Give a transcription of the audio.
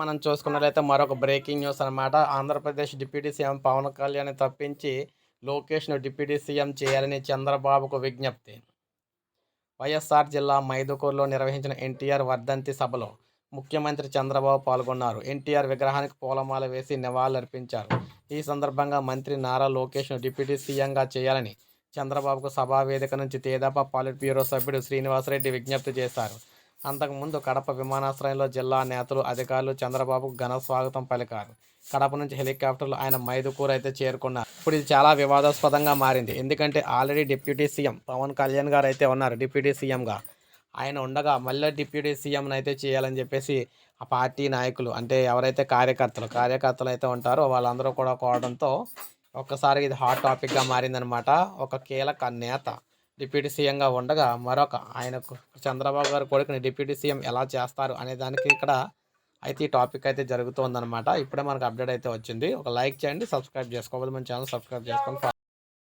మనం చూసుకున్నట్లయితే మరొక బ్రేకింగ్ న్యూస్ అన్నమాట. ఆంధ్రప్రదేశ్ డిప్యూటీ సీఎం పవన్ కళ్యాణ్ తప్పించి లోకేష్ను డిప్యూటీ సీఎం చేయాలని చంద్రబాబుకు విజ్ఞప్తి. వైఎస్ఆర్ జిల్లా మైదుకూరులో నిర్వహించిన ఎన్టీఆర్ వర్ధంతి సభలో ముఖ్యమంత్రి చంద్రబాబు పాల్గొన్నారు. ఎన్టీఆర్ విగ్రహానికి పూలమాల వేసి నివాళులర్పించారు. ఈ సందర్భంగా మంత్రి నారా లోకేష్ను డిప్యూటీ సీఎంగా చేయాలని చంద్రబాబుకు సభా వేదిక నుంచి తేదాప పాలిట్ బ్యూరో సభ్యుడు శ్రీనివాసరెడ్డి విజ్ఞప్తి చేశారు. అంతకుముందు కడప విమానాశ్రయంలో జిల్లా నేతలు అధికారులు చంద్రబాబుకు ఘన స్వాగతం పలికారు. కడప నుంచి హెలికాప్టర్లు ఆయన మైదుకూరు అయితే చేరుకున్నారు. ఇప్పుడు ఇది చాలా వివాదాస్పదంగా మారింది. ఎందుకంటే already deputy CM Pawan Kalyan garu అయితే ఉన్నారు డిప్యూటీ సీఎంగా. ఆయన ఉండగా మళ్ళీ డిప్యూటీ సీఎంని అయితే చేయాలని చెప్పేసి ఆ పార్టీ నాయకులు అంటే ఎవరైతే కార్యకర్తలు కార్యకర్తలు అయితే ఉంటారో వాళ్ళందరూ కూడా కోవడంతో ఒక్కసారి ఇది హాట్ టాపిక్గా మారిందనమాట. ఒక కీలక నేత డిప్యూటీ సీఎంగా ఉండగా మరొక ఆయనకు చంద్రబాబు గారు కొడుకుని డిప్యూటీ సీఎం ఎలా చేస్తారు అనే దానికి ఇక్కడ అయితే ఈ టాపిక్ అయితే జరుగుతుందన్నమాట. ఇప్పుడే మనకు అప్డేట్ అయితే వచ్చింది. ఒక లైక్ చేయండి సబ్స్క్రైబ్ చేసుకోవాలి మన ఛానల్ సబ్స్క్రైబ్ చేసుకోండి.